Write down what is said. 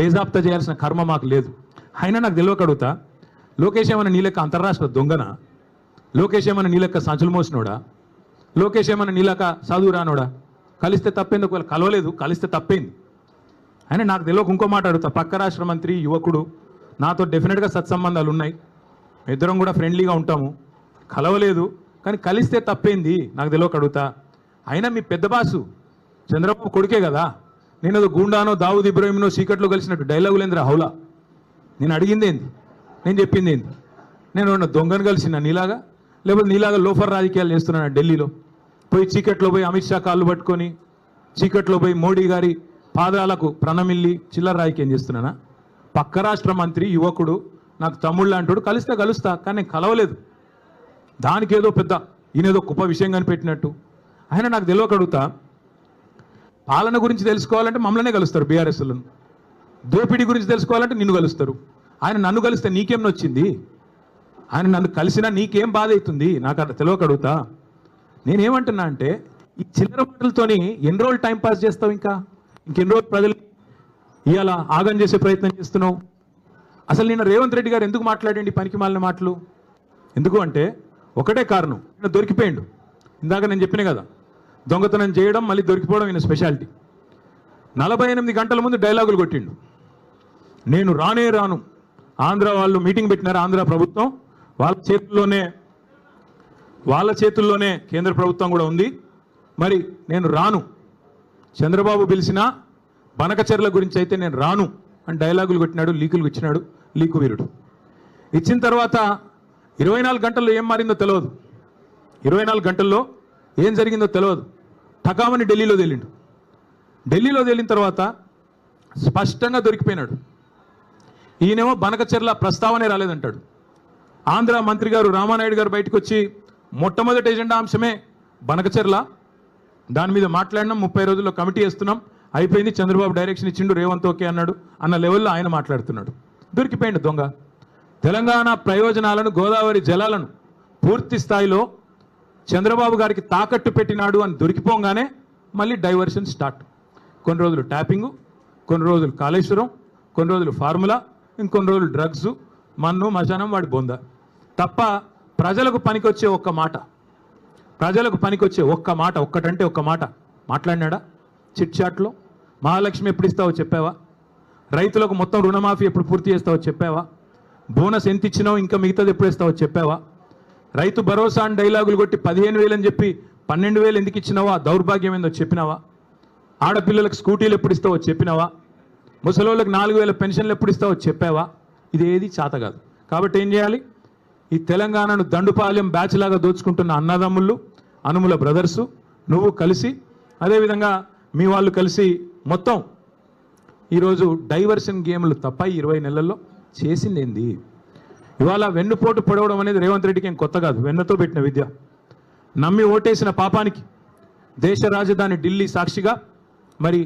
బేజాప్త చేయాల్సిన కర్మ మాకు లేదు. అయినా నాకు తెలియక అడుగుతా లోకేష్ ఏమైనా నీ లెక్క అంతర్రాష్ట్ర దొంగన? లోకేష్ ఏమైనా నీ లెక్క సంచులు మోసినోడా? లోకేష్ ఏమైనా నీ లెక్క చదువు రానోడా? కలిస్తే తప్పేంది ఒకవేళ కలవలేదు కలిస్తే తప్పేంది? అయినా నాకు తెలియక ఇంకో మాట అడుగుతా పక్క రాష్ట్ర మంత్రి యువకుడు నాతో డెఫినెట్గా సత్సంబంధాలు ఉన్నాయి. ఇద్దరం కూడా ఫ్రెండ్లీగా ఉంటాము. కలవలేదు కానీ కలిస్తే తప్పేంది? నాకు తెలియక అడుగుతా. అయినా మీ పెద్ద బాసు చంద్రబాబు కొడుకే కదా? నేను గూండానో దావుద్ ఇబ్రాహింనో సీకట్లో కలిసినట్టు డైలాగులేంద్రా హౌలా. నేను అడిగింది ఏంది? నేను చెప్పింది ఏంది? నేను దొంగను కలిసిన నీలాగా? లేకపోతే నీలాగా లోఫర్ రాజకీయాలు చేస్తున్నాను ఢిల్లీలో? పోయి చీకట్లో పోయి అమిత్ షా కాళ్ళు పట్టుకొని చీకట్లో పోయి మోడీ గారి పాదాలకు ప్రణమిల్లి చిల్లర రాజకీయం చేస్తున్నానా? పక్క రాష్ట్ర మంత్రి యువకుడు నాకు తమ్ముళ్ళు అంటాడు కలిస్తే కలుస్తా కానీ నేను కలవలేదు. దానికి ఏదో పెద్ద ఈయనేదో గొప్ప విషయం కనిపెట్టినట్టు. ఆయన నాకు తెలియకడుగుతా పాలన గురించి తెలుసుకోవాలంటే మమ్మల్నే కలుస్తారు బీఆర్ఎస్లను. దోపిడీ గురించి తెలుసుకోవాలంటే నిన్ను కలుస్తారు. ఆయన నన్ను కలిస్తే నీకేం నొచ్చింది? ఆయన నన్ను కలిసినా నీకేం బాధ అవుతుంది? నాకు అట్లా తెలియకడుగుతా నేనేమంటున్నా అంటే ఈ చిల్లర మాటలతోని ఎన్ని రోజులు టైం పాస్ చేస్తావు ఇంకా? ఇంకెన్ని రోజులు ప్రజలు ఇవాళ ఆగం చేసే ప్రయత్నం చేస్తున్నావు? అసలు నిన్న రేవంత్ రెడ్డి గారు ఎందుకు మాట్లాడండి పనికి మాలిన మాటలు? ఎందుకు అంటే ఒకటే కారణం. నేను దొరికిపోయిండు. ఇందాక నేను చెప్పిన కదా దొంగతనం చేయడం మళ్ళీ దొరికిపోవడం ఈయన స్పెషాలిటీ. నలభై ఎనిమిది గంటల ముందు డైలాగులు కొట్టిండు. నేను రానే రాను. ఆంధ్ర వాళ్ళు మీటింగ్ పెట్టినారు ఆంధ్ర ప్రభుత్వం. వాళ్ళ చేతుల్లోనే వాళ్ళ చేతుల్లోనే కేంద్ర ప్రభుత్వం కూడా ఉంది. మరి నేను రాను. చంద్రబాబు పిలిచిన బనకచెర్ల గురించి అయితే నేను రాను అని డైలాగులు కొట్టినాడు లీకులు ఇచ్చినాడు లీకు వీరుడు. ఇచ్చిన తర్వాత ఇరవై నాలుగు గంటల్లో ఏం మారిందో తెలియదు ఇరవై నాలుగు గంటల్లో ఏం జరిగిందో తెలియదు. టకామని ఢిల్లీలో తేలిండు. ఢిల్లీలో తేలిన తర్వాత స్పష్టంగా దొరికిపోయినాడు. ఈయనేమో బనకచెర్ల ప్రస్తావనే రాలేదంటాడు. ఆంధ్ర మంత్రి గారు రామానాయుడు గారు బయటకు వచ్చి మొట్టమొదటి ఎజెండా అంశమే బనకచెర్ల. దాని మీద మాట్లాడినాం ముప్పై రోజుల్లో కమిటీ వేస్తున్నాం. అయిపోయింది చంద్రబాబు డైరెక్షన్ ఇచ్చిండు రేవంత్ ఓకే అన్నాడు అన్న లెవెల్లో ఆయన మాట్లాడుతున్నాడు. దొరికిపోయిండు దొంగ. తెలంగాణ ప్రయోజనాలను గోదావరి జలాలను పూర్తి స్థాయిలో చంద్రబాబు గారికి తాకట్టు పెట్టినాడు అని దొరికిపోగానే మళ్ళీ డైవర్షన్ స్టార్ట్. కొన్ని రోజులు ట్యాపింగు కొన్ని రోజులు కాళేశ్వరం కొన్ని రోజులు ఫార్ములా ఇంకొన్ని రోజులు డ్రగ్స్ మన్ను మశానం వాడి బొంద. తప్ప ప్రజలకు పనికొచ్చే ఒక్క మాట ప్రజలకు పనికొచ్చే ఒక్క మాట ఒక్కటంటే ఒక్క మాట మాట్లాడినాడా? చిట్ చాట్లో మహాలక్ష్మి ఎప్పుడు ఇస్తావో చెప్పావా? రైతులకు మొత్తం రుణమాఫీ ఎప్పుడు పూర్తి చేస్తావో చెప్పావా? బోనస్ ఎంత ఇచ్చినావు ఇంకా మిగతాది ఎప్పుడు ఇస్తావో చెప్పావా? రైతు భరోసా అని డైలాగులు కొట్టి పదిహేను వేలు అని చెప్పి పన్నెండు వేలు ఎందుకు ఇచ్చినావా? దౌర్భాగ్యం ఏందో చెప్పినావా? ఆడపిల్లలకు స్కూటీలు ఎప్పుడు ఇస్తావో చెప్పినావా? ముసలోళ్ళకి నాలుగు వేల పెన్షన్లు ఎప్పుడు ఇస్తావో చెప్పావా? ఇది ఏది చేత కాదు. కాబట్టి ఏం చేయాలి? ఈ తెలంగాణను దండుపాలెం బ్యాచ్ లాగా దోచుకుంటున్న అన్నదమ్ముళ్ళు అనుముల బ్రదర్సు నువ్వు కలిసి అదేవిధంగా మీ వాళ్ళు కలిసి మొత్తం ఈరోజు డైవర్షన్ గేమ్లు తప్ప ఇరవై నెలల్లో చేసింది ఏంది ఇవాళ వెన్నుపోటు పొడవడం అనేది రేవంత్ రెడ్డికి ఏం కొత్త కాదు. వెన్నతో పెట్టిన విద్య. నమ్మి ఓటేసిన పాపానికి దేశ రాజధాని ఢిల్లీ సాక్షిగా మరి